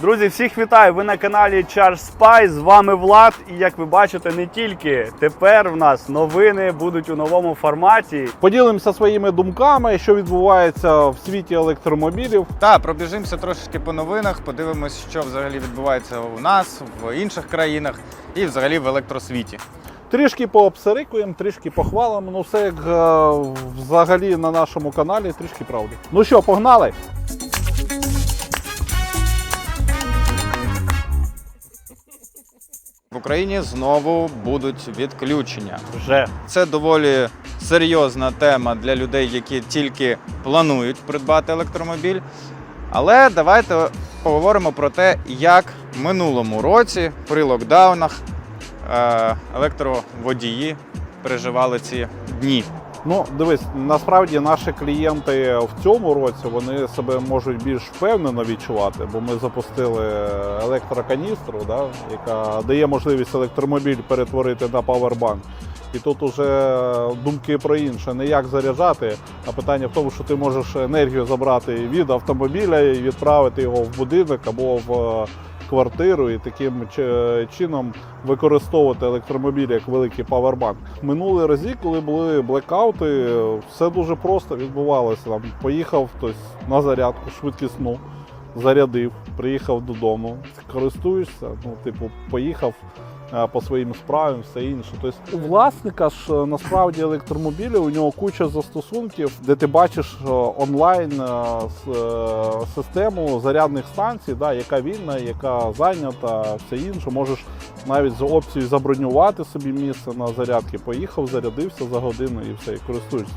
Друзі, всіх вітаю! Ви на каналі Charge Spy, з вами Влад. І як ви бачите, не тільки тепер в нас новини будуть у новому форматі. Поділимося своїми думками, що відбувається в світі електромобілів. Та пробіжимося трошечки по новинах, подивимось, що взагалі відбувається у нас, в інших країнах і взагалі в електросвіті. Трішки пообсирикуємо, трішки похвалимо. Ну все як е, взагалі на нашому каналі, трішки правди. Ну що, погнали? В Україні знову будуть відключення. Вже Це доволі серйозна тема для людей, які тільки планують придбати електромобіль. Але давайте поговоримо про те, як в минулому році при локдаунах е, електроводії переживали ці дні. Ну, дивись, насправді наші клієнти в цьому році вони себе можуть більш впевнено відчувати, бо ми запустили електроканістру, да, яка дає можливість електромобіль перетворити на павербанк. І тут уже думки про інше, не як заряджати, а питання в тому, що ти можеш енергію забрати від автомобіля і відправити його в будинок або в квартиру, і таким чином використовувати електромобіль як великий павербанк. Минулі рази, коли були блекаути, все дуже просто відбувалося. Там поїхав хтось на зарядку швидкісну, зарядив, приїхав додому, користуєшся. Ну, типу, поїхав по своїм справам, все інше. Тобто у власника ж е, насправді електромобіля, у нього куча застосунків, де ти бачиш е, онлайн е, е, систему зарядних станцій, да, яка вільна, яка зайнята, все інше. Можеш навіть за опцією забронювати собі місце на зарядки. Поїхав, зарядився за годину і все, і користуєшся.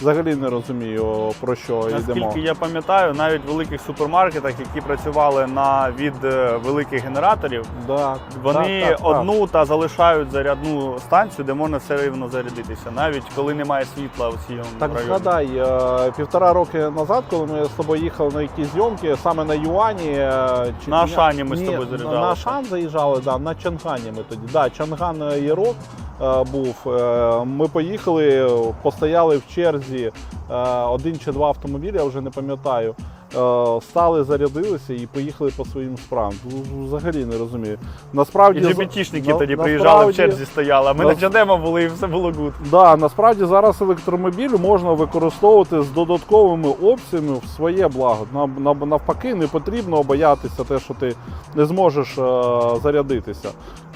Взагалі не розумію про що йдемо. наскільки я пам'ятаю, навіть в великих супермаркетах, які працювали на від е, великих генераторів, Да, вони так, так, так. одну та залишають зарядну станцію, де можна все рівно зарядитися, навіть коли немає світла у цьому Так районі. згадай, е, півтора роки назад, коли ми з тобою їхали на якісь зйомки, саме на Юані. е, чи- На ні, Ашані ми з тобою заряджалися. На Ашан заїжджали, да, на Чангані ми тоді. Да, Чанган е, Єрок був. Ми поїхали, постояли в черзі один чи два автомобілі, я вже не пам'ятаю. Е, Стали, зарядилися і поїхали по своїм справам. Ну, Взагалі не розумію. Насправді І GBT-шники на- тоді приїжджали в черзі стояли, а ми на- на чадемо були і все було гуд. Да, насправді зараз електромобіль можна використовувати з додатковими опціями в своє благо. Навпаки, не потрібно боятися те, що ти не зможеш е, зарядитися.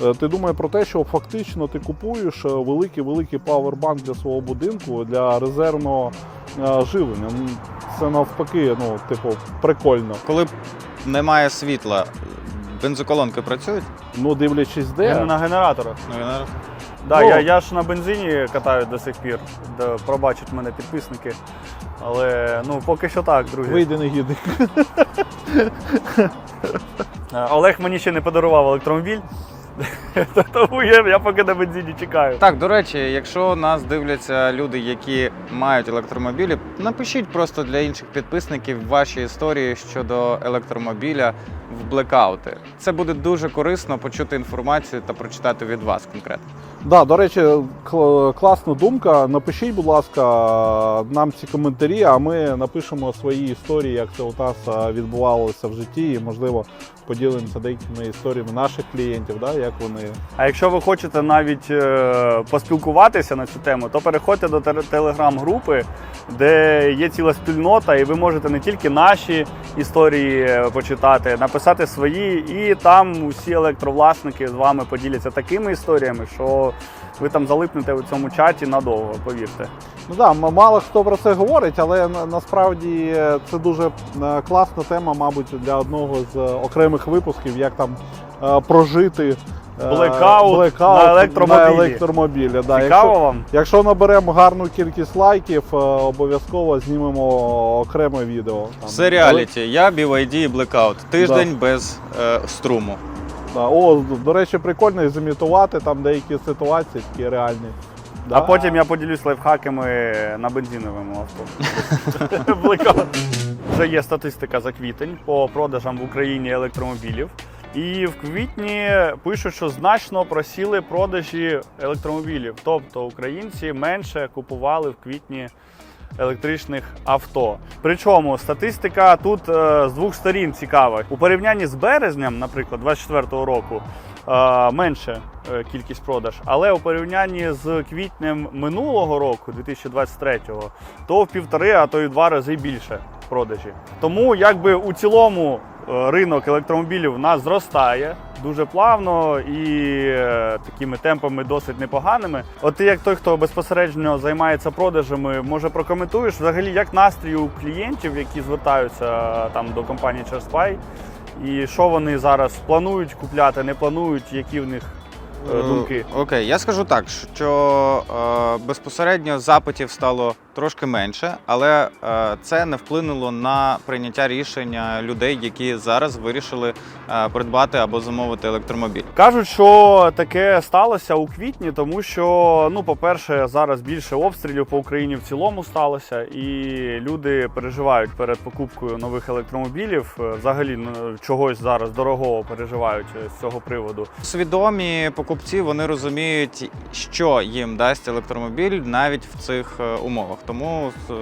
Е, ти думай про те, що фактично ти купуєш великий-великий павербанк для свого будинку для резервного живлення. Це навпаки, ну, типу, прикольно. Коли немає світла, бензоколонки працюють? Ну, дивлячись, Я не де. на генераторах. Ну, я Да, Ну. я, я ж на бензині катаю до сих пір, де пробачать мене підписники. Але ну поки що так, друзі. Вийде негідник. Е, Олег мені ще не подарував електромобіль. Тому я, я поки на бензині чекаю. Так, до речі, якщо нас дивляться люди, які мають електромобілі, напишіть просто для інших підписників ваші історії щодо електромобіля в блекаути. Це буде дуже корисно почути інформацію та прочитати від вас конкретно. Да, до речі, класна думка. Напишіть, будь ласка, нам ці коментарі, а ми напишемо свої історії, як це у нас відбувалося в житті, і можливо поділимося деякими історіями наших клієнтів, да, як вони. А якщо ви хочете навіть е, поспілкуватися на цю тему, то переходьте до телеграм-групи, де є ціла спільнота, і ви можете не тільки наші історії е, почитати, написати свої, і там усі електровласники з вами поділяться такими історіями, що ви там залипнете у цьому чаті надовго, повірте. Ну да, мало хто про це говорить, але насправді е, це дуже е, класна тема, мабуть, для одного з е, окремих випусків, як там прожити. Блекаут блекаут на електромобілі. на електромобілі. Да, Цікаво якщо- вам? Якщо наберемо гарну кількість лайків, обов'язково знімемо окреме відео. Там. Все реаліті. Я BYD і блекаут. Тиждень Да. без е, струму. Да. О, до речі, прикольно зімітувати там деякі ситуації такі реальні. А потім я поділюсь лайфхаками на бензиновому авто. Вже є статистика за квітень по продажам в Україні електромобілів. І в квітні пишуть, що значно просіли продажі електромобілів. Тобто українці менше купували в квітні електричних авто. Причому статистика тут е, з двох сторін цікава. У порівнянні з березнем, наприклад, 24-го року. е, Менше е, кількість продаж, але у порівнянні з квітнем минулого року, 2023-го, то в півтори, а то й в два рази більше продажі. Тому якби у цілому ринок електромобілів у нас зростає дуже плавно і е, такими темпами досить непоганими. От ти, як той, хто безпосередньо займається продажами, може прокоментуєш взагалі, як настрій у клієнтів, які звертаються е, там до компанії Charspy, і що вони зараз планують купляти, не планують, які в них е, думки. Е, Окей, я скажу так, що е, безпосередньо запитів стало трошки менше, але е, це не вплинуло на прийняття рішення людей, які зараз вирішили е, придбати або замовити електромобіль. Кажуть, що таке сталося у квітні, тому що, ну, по-перше, зараз більше обстрілів по Україні в цілому сталося, і люди переживають перед покупкою нових електромобілів. Е, Взагалі ну, чогось зараз дорогого переживають з цього приводу. Свідомі покупці вони розуміють, що їм дасть електромобіль навіть в цих умовах. Тому е,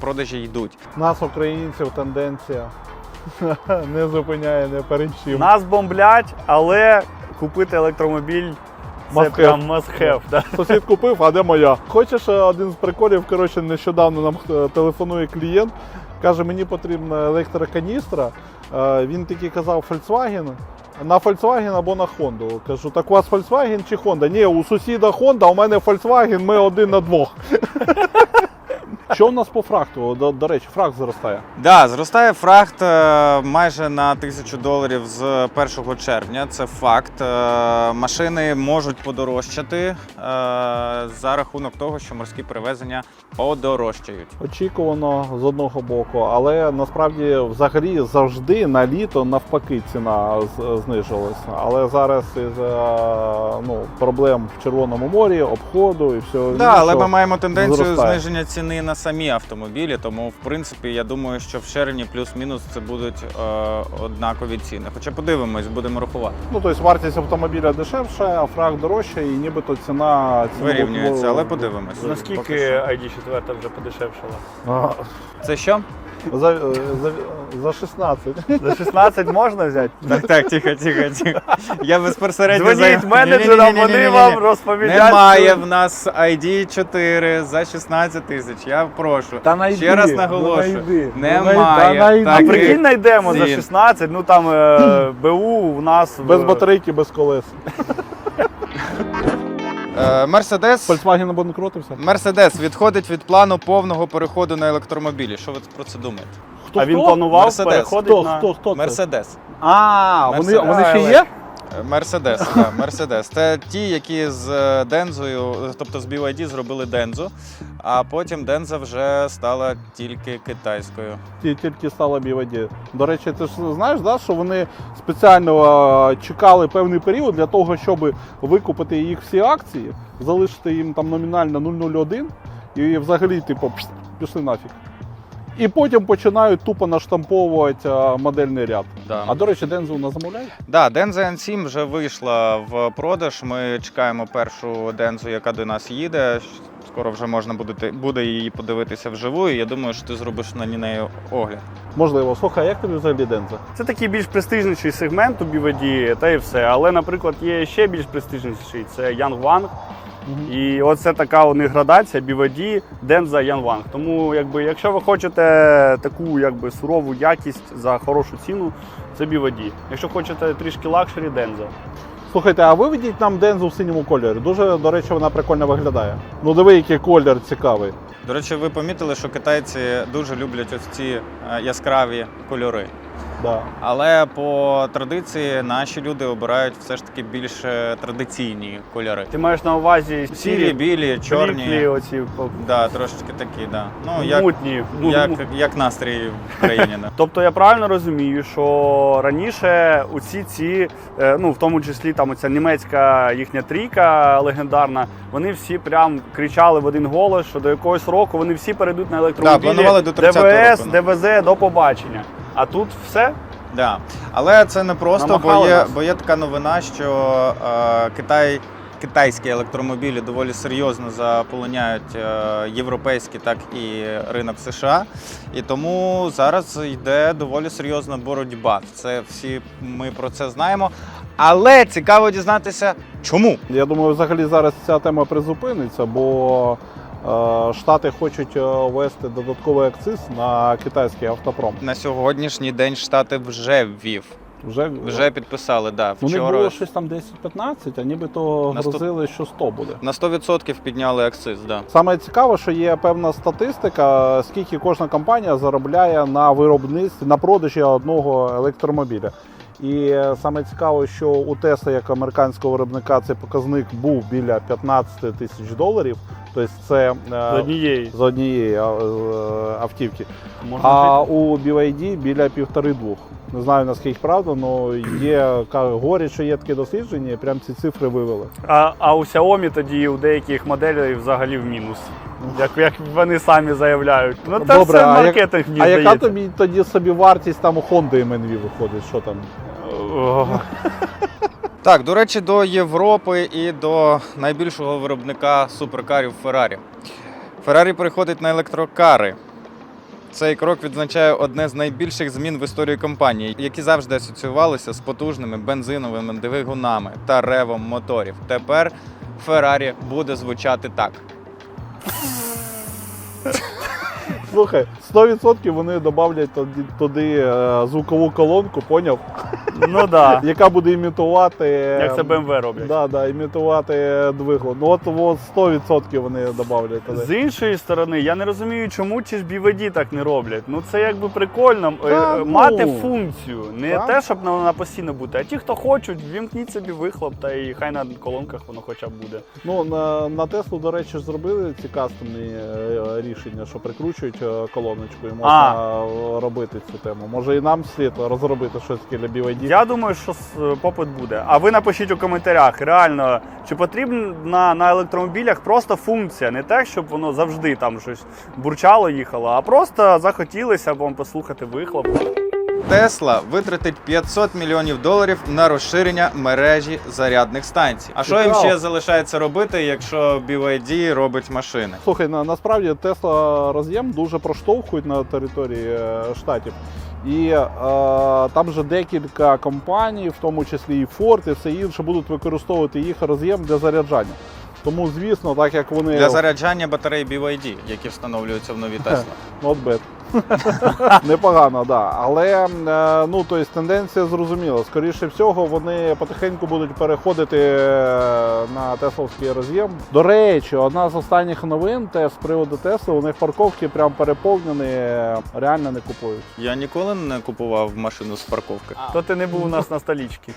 продажі йдуть. Нас, українців, тенденція не зупиняє не перед чим. Нас бомблять, але купити електромобіль це прям. Да? Сусід купив, а де моя? Хочеш е, один з приколів? Коротше, нещодавно нам е, телефонує клієнт. Каже, мені потрібна електроканістра. Він такий казав Volkswagen. На Volkswagen або на Honda. Кажу, так у вас Volkswagen чи Honda? Ні, у сусіда Honda, у мене Volkswagen, ми один на двох. Що у нас по фракту? До, до речі, фракт зростає. Да, зростає фрахт е, майже на тисячу доларів з 1 червня. Це факт. Е, Машини можуть подорожчати е, за рахунок того, що морські перевезення подорожчають. Очікувано з одного боку, але насправді взагалі завжди на літо навпаки ціна з- знижувалася. Але зараз із ну, проблем в Червоному морі, обходу і всього Да, але ми маємо тенденцію зростає. зниження ціни на самі автомобілі. Тому, в принципі, я думаю, що в червні плюс-мінус це будуть е, однакові ціни. Хоча подивимось, будемо рахувати. Ну, тобто вартість автомобіля дешевша, а фраг дорожче, і нібито ціна ціна Вирівнюється, але подивимось. Наскільки що. ID4 вже подешевшала? Це що? За, е, за, за 16. За 16 можна взяти? Так, так, тихо, тихо, тихо. Я безпосередньо Дзвоніть менеджерам, вони Ні-ні-ні-ні-ні-ні. вам розповідають. Немає що- в нас ID 4 за 16 тисяч. Я прошу. Та найди, Ще раз ну найди, ну Немає. най- та найди. А таких прикинь, знайдемо за цін. 16, ну там е, БУ у нас в- Без батарейки, без колес. Е, Мерседес. Volkswagen обанкротився. Мерседес відходить від плану повного переходу на електромобілі. Що ви про це думаєте? Хто, А він хто? планував Мерседес. переходити Хто, на... хто, хто це? Мерседес. А, вони, Мерседес. вони ще є? Е, Мерседес, так, Мерседес. Це ті, які з е, Дензою, е, тобто з BYD зробили Дензу, а потім Денза вже стала тільки китайською. Ті- Тільки стала BYD. До речі, ти ж знаєш, да, що вони спеціально чекали певний період для того, щоб викупити їх всі акції, залишити їм там номінально 001 і взагалі, типу, пішли нафіг. І потім починають тупо наштамповувати модельний ряд. Да. А до речі, Дензу у нас замовляють? Да, Денза N7 вже вийшла в продаж. Ми чекаємо першу Дензу, яка до нас їде. Скоро вже можна буде, буде її подивитися вживу. І я думаю, що ти зробиш на неї огляд. Можливо. Слухай, а як тобі взагалі Денза? Це такий більш престижніший сегмент у BVD, та і все. Але, наприклад, є ще більш престижніший це Young І оце така у них градація BVD, Denza, Young Тому, якби, якщо ви хочете таку якби, сурову якість за хорошу ціну, це BVD. Якщо хочете трішки лакшері, Denza. Слухайте, а виведіть нам Дензу в синьому кольорі. Дуже, до речі, вона прикольно виглядає. Ну диви, який колір цікавий. До речі, ви помітили, що китайці дуже люблять ось ці е, яскраві кольори. Да. Але по традиції наші люди обирають все ж таки більш традиційні кольори. Ти маєш на увазі Сірі, білі, чорні. оці Да, трошечки такі, да. Ну, як, мутні. Ну, як, як настрій в країні. да. Тобто я правильно розумію, що раніше усі ці, е, ну в тому числі там оця німецька їхня трійка легендарна, вони всі прям кричали в один голос, що до якогось року вони всі перейдуть на електромобілі планували до 30-го ДВС, року, ну. ДВЗ до побачення. А тут все Да. Але це не просто, бо є, нас. бо є така новина, що е, Китай китайські електромобілі доволі серйозно заполоняють е, європейський, так і ринок США. І тому зараз йде доволі серйозна боротьба. Це всі ми про це знаємо. Але цікаво дізнатися, чому. Я думаю, взагалі зараз ця тема призупиниться, бо Штати хочуть е, ввести додатковий акциз на китайський автопром. На сьогоднішній день Штати вже ввів, Вже, вже підписали. Да, у них вчора було щось там 10-15, а нібито На грозили, що 100 буде. на 100% підняли акциз. Да. Саме цікаве, що є певна статистика, скільки кожна компанія заробляє на виробництві на продажі одного електромобіля. І е, саме цікаво, що у Tesla, як американського виробника, цей показник був біля 15 тисяч доларів. Тобто це е, З однієї. з однієї е, автівки. Можна А жити. у BYD біля півтори-двох. Не знаю наскільки правда, але є говорять, що є такі дослідження, і прям ці цифри вивели. А, а у Xiaomi тоді у деяких моделей взагалі в мінус. Як, як вони самі заявляють. Ну це Добре, все а як- маркетинг, а яка тобі тоді собі вартість там у Honda MNV виходить? Що там? Так, до речі, до Європи і до найбільшого виробника суперкарів Ferrari. Ferrari переходить на електрокари. Цей крок відзначає одне з найбільших змін в історії компанії, які завжди асоціювалися з потужними бензиновими двигунами та ревом моторів. Тепер Ferrari буде звучати так. Слухай, 100% вони додавлять туди, туди е, звукову колонку, поняв? Ну да. Яка буде імітувати. Як це BMW роблять. Да, да, імітувати двигун. Ну от, от 100% вони додавлять туди. З іншої сторони, я не розумію, чому ті ж BVD так не роблять. Ну це якби прикольно е, Та, е, ну. мати функцію. Не Так. те, щоб вона постійно бути, а ті, хто хочуть, вімкніть собі вихлоп, та і хай на колонках воно хоча б буде. Ну, на, на Теслу, до речі, зробили ці кастомні е, рішення, що прикручують е, колоночку і можна е, робити цю тему. Може і нам слід розробити щось таке для BYD. Я думаю, що с- попит буде. А ви напишіть у коментарях, реально, чи потрібна на електромобілях просто функція, не те, щоб воно завжди там щось бурчало, їхало, а просто захотілося вам послухати вихлоп. Тесла витратить 500 мільйонів доларів на розширення мережі зарядних станцій. А що їм ще залишається робити, якщо BYD робить машини? Слухай, на, насправді Tesla роз'єм дуже проштовхують на території е, штатів. І е, там же декілька компаній, в тому числі і Ford, і все інше, будуть використовувати їх роз'єм для заряджання. Тому, звісно, так як вони Для заряджання батарей BYD, які встановлюються в нові Тесла. Not bad. Непогано, да. Але е, ну, то есть, тенденція зрозуміла. Скоріше всього, вони потихеньку будуть переходити е, на тесловський роз'єм. До речі, одна з останніх новин те з приводу Тесли, у них парковки прям переповнені, реально не купують. Я ніколи не купував машину з парковки. То ти не був у нас на столічці.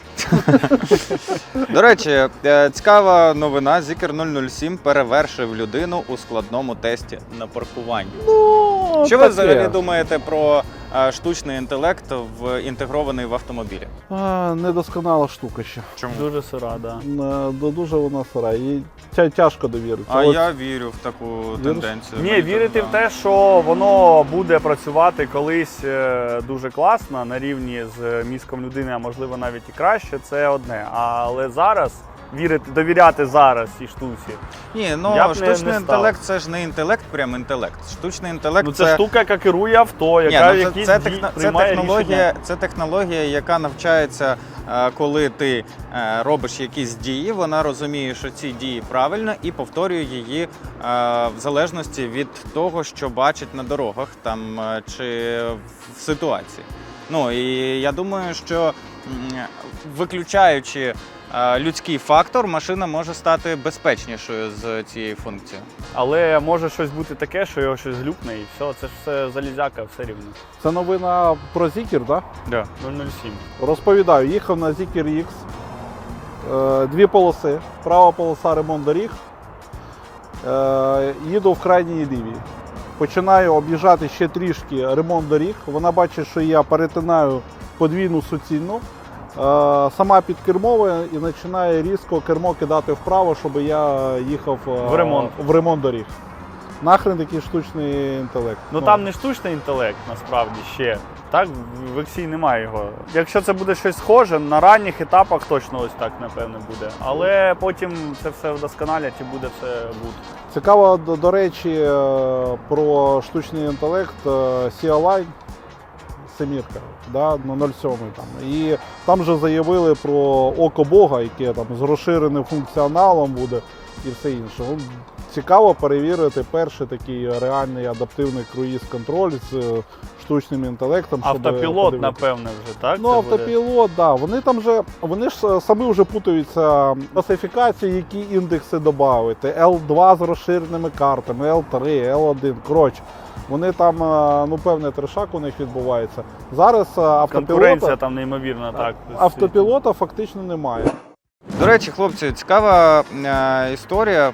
До речі, е, цікава новина. Zikr 007 перевершив людину у складному тесті на паркуванні. Ну, Що ви таке. взагалі думаєте про е, штучний інтелект в інтегрований в автомобілі? А, недосконала штука ще. Чому? Дуже сира, да. Е, ду- Дуже вона сира. Їй тя- тяжко довірити. А От я вірю в таку тенденцію. Ні, Мені вірити так, в да. те, що воно буде працювати колись е, дуже класно на рівні з мізком людини, а можливо навіть і краще, це одне. Але зараз вірити, довіряти зараз цій штуці. Ні, Я ну б не- штучний не інтелект це ж не інтелект, прям інтелект. Штучний інтелект Ну це, штука, яка керує авто, Ні, яка ну, це, це, техно- це, приймає технологія, рішення. це технологія, яка навчається, е, коли ти е, робиш якісь дії, вона розуміє, що ці дії правильно, і повторює її е, в залежності від того, що бачить на дорогах там е, чи в ситуації. Ну і я думаю, що м, виключаючи людський фактор, машина може стати безпечнішою з цією функцією. Але може щось бути таке, що його щось глюкне, і все, це ж все залізяка, все рівно. Це новина про Zikr, так? Да. 007. Розповідаю, їхав на Zikr X, е, дві полоси, права полоса ремонт доріг. Е, їду в крайній лівій. Починаю об'їжджати ще трішки ремонт доріг. Вона бачить, що я перетинаю подвійну суцільну. Е, сама підкермовує і починає різко кермо кидати вправо, щоб я їхав е, В ремонт. в ремонт доріг. Нахрен такий штучний інтелект. Ну там не штучний інтелект, насправді ще. Так, в Ексі немає його. Якщо це буде щось схоже, на ранніх етапах точно ось так, напевно, буде. Але потім це все вдосконалять і буде все бут. Цікаво, до, речі, е, про штучний інтелект CLI семірка, да, ну, 07 там. І там же заявили про око Бога, яке там з розширеним функціоналом буде і все інше. Цікаво перевірити перший такий реальний адаптивний круїз-контроль з е, штучним інтелектом. Автопілот, подивитися. напевне, вже так. Ну, це автопілот, да. Вони там же, вони ж е, самі вже путаються класифікації, які індекси додати. L2 з розширеними картами, L3, L1. Коротше, вони там, е, ну, певний трешак у них відбувається. Зараз е, Конкуренція там неймовірна, так. автопілота фактично немає. До речі, хлопці, цікава е, історія.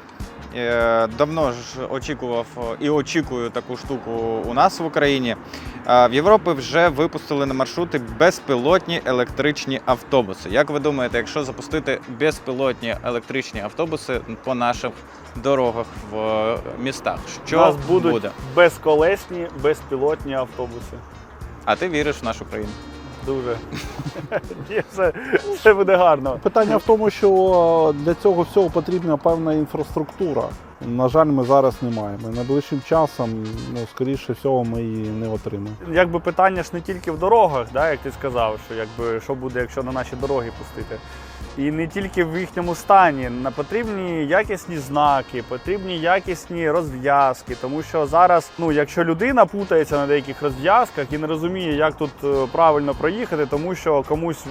Е, давно ж очікував е, і очікую таку штуку у нас в Україні. Е, в Європі вже випустили на маршрути безпілотні електричні автобуси. Як ви думаєте, якщо запустити безпілотні електричні автобуси по наших дорогах в містах, У що нас будуть буде? безколесні, безпілотні автобуси. А ти віриш в нашу країну? Дуже. Ні, це буде гарно. Питання в тому, що для цього всього потрібна певна інфраструктура. На жаль, ми зараз не маємо. Найближчим часом, ну, скоріше всього, ми її не отримаємо. Якби питання ж не тільки в дорогах, да, як ти сказав, що якби що буде, якщо на наші дороги пустити. І не тільки в їхньому стані. Потрібні якісні знаки, потрібні якісні розв'язки. Тому що зараз, ну якщо людина путається на деяких розв'язках і не розуміє, як тут е, правильно проїхати, тому що комусь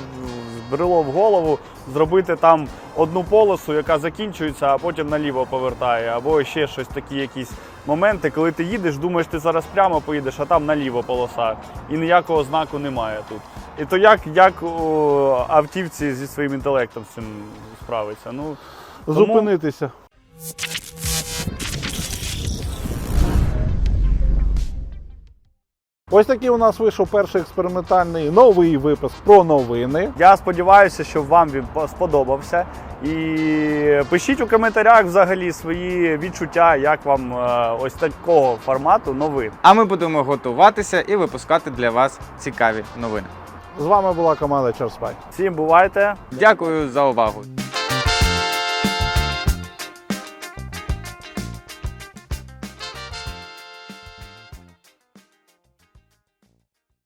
збрело в голову зробити там одну полосу, яка закінчується, а потім наліво повертає, або ще щось такі якісь моменти, коли ти їдеш, думаєш, ти зараз прямо поїдеш, а там наліво полоса, і ніякого знаку немає тут. І то як, як о, автівці зі своїм інтелектом з цим справиться? Ну, Тому- Зупинитися. Ось такий у нас вийшов перший експериментальний новий випуск про новини. Я сподіваюся, що вам він сподобався. І пишіть у коментарях взагалі свої відчуття, як вам е, ось такого формату новин. А ми будемо готуватися і випускати для вас цікаві новини. З вами була команда Черспай. Всім бувайте! Дякую за увагу.